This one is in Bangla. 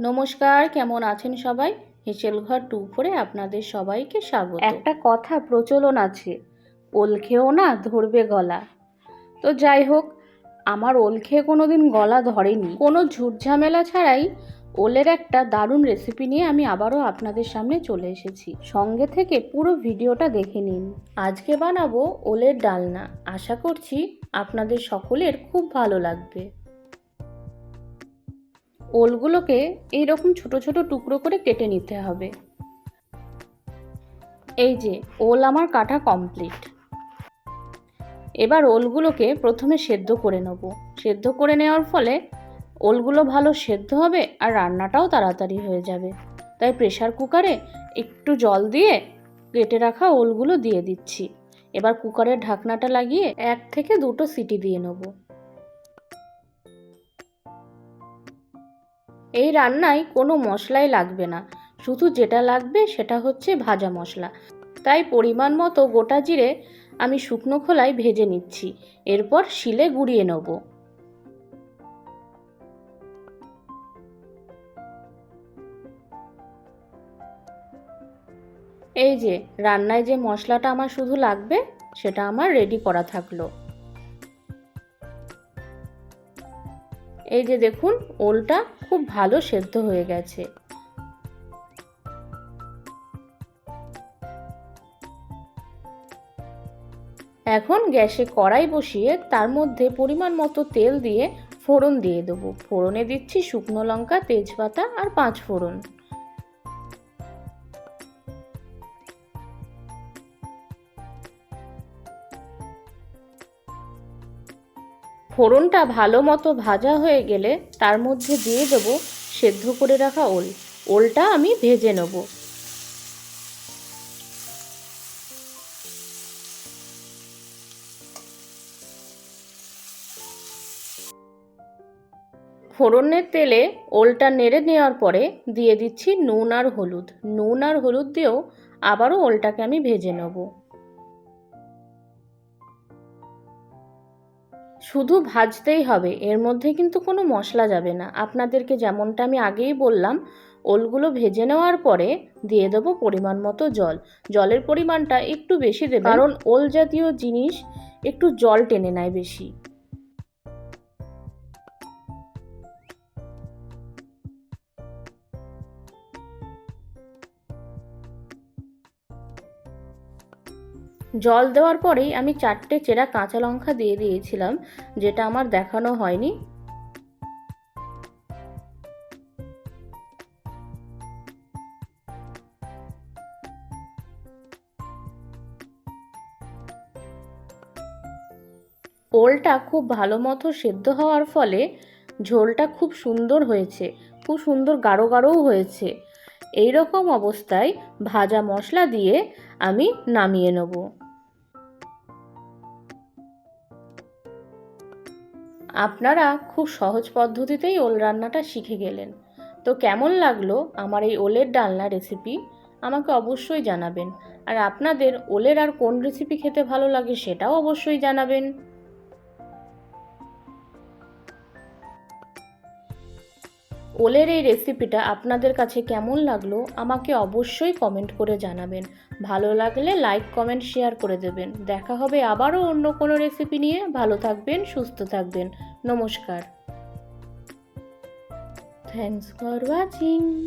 নমস্কার, কেমন আছেন সবাই? হেসেল ঘর টু ফোরে আপনাদের সবাইকে স্বাগত। একটা কথা প্রচলন আছে, ওল খেয়েও না ধরবে গলা। তো যাই হোক, আমার ওল খেয়ে কোনো দিন গলা ধরেনি। কোনো ঝুট ঝামেলা ছাড়াই ওলের একটা দারুণ রেসিপি নিয়ে আমি আবারও আপনাদের সামনে চলে এসেছি। সঙ্গে থেকে পুরো ভিডিওটা দেখে নিন। আজকে বানাবো ওলের ডালনা। আশা করছি আপনাদের সকলের খুব ভালো লাগবে। ওলগুলোকে এইরকম ছোট ছোট টুকরো করে কেটে নিতে হবে। এই যে, ওল আমার কাটা কমপ্লিট এবার ওলগুলোকে প্রথমে সেদ্ধ করে নেব। সেদ্ধ করে নেওয়ার ফলে ওলগুলো ভালো সেদ্ধ হবে আর রান্নাটাও তাড়াতাড়ি হয়ে যাবে। তাই প্রেশার কুকারে একটু জল দিয়ে কেটে রাখা ওলগুলো দিয়ে দিচ্ছি। এবার কুকারের ঢাকনাটা লাগিয়ে এক থেকে দুটো সিটি দিয়ে নেব। এই রান্নায় কোনো মশলাই লাগবে না। শুধু যেটা লাগবে সেটা হচ্ছে ভাজা মশলা। তাই পরিমাণ মতো গোটা জিরে আমি শুকনো খোলায় ভেজে নিচ্ছি। এরপর শিলে গুঁড়িয়ে নেব। এই যে, রান্নায় যে মশলাটা আমার শুধু লাগবে, সেটা আমার রেডি করা থাকল। এই যে দেখুন, ওলটা খুব ভালো সেদ্ধ হয়ে গেছে। এখন গ্যাসে কড়াই বসিয়ে তার মধ্যে পরিমাণ মতো তেল দিয়ে ফোড়ন দিয়ে দেবো। ফোড়নে দিচ্ছি শুকনো লঙ্কা, তেজপাতা আর পাঁচ ফোড়ন। ফোড়নটা ভালো মতো ভাজা হয়ে গেলে তার মধ্যে দিয়ে দেব সেদ্ধ করে রাখা ওল। ওলটা আমি ভেজে নেব। ফোড়নের তেলে ওলটা নেড়ে নেওয়ার পরে দিয়ে দিচ্ছি নুন আর হলুদ। নুন আর হলুদ দিয়েও আবারও ওলটাকে আমি ভেজে নেব। শুধু ভাজতেই হবে এর মধ্যে কিন্তু কোনো মশলা যাবে না। আপনাদেরকে যেমনটা আমি আগেই বললাম ওলগুলো ভেজে নেওয়ার পরে দিয়ে দেবো পরিমাণ মতো জল। জলের পরিমাণটা একটু বেশি দেবে কারণ ওল জাতীয় জিনিস একটু জল টেনে নেয় বেশি। জল দেওয়ার পরেই আমি চারটে চেরা কাঁচা লঙ্কা দিয়ে দিয়েছিলাম, যেটা আমার দেখানো হয়নি। ওলটা খুব ভালো মতো সেদ্ধ হওয়ার ফলে ঝোলটা খুব সুন্দর হয়েছে, খুব সুন্দর গাঢ় গাঢ়ও হয়েছে। এই রকম অবস্থায় ভাজা মশলা দিয়ে আমি নামিয়ে নেব। আপনারা খুব সহজ পদ্ধতিতেই ওল রান্নাটা শিখে গেলেন। তো কেমন লাগল আমার এই ওলের ডালনা রেসিপি আমাকে অবশ্যই জানাবেন। আর আপনাদের ওলের আর কোন রেসিপি খেতে ভালো লাগে সেটাও অবশ্যই জানাবেন। ওলের এই রেসিপিটা আপনাদের কাছে কেমন লাগল, আমাকে অবশ্যই কমেন্ট করে জানাবেন। ভালো লাগলে লাইক কমেন্ট শেয়ার করে দেবেন। দেখা হবে আবারও অন্য কোনো রেসিপি নিয়ে। ভালো থাকবেন, সুস্থ থাকবেন। নমস্কার। Thanks for watching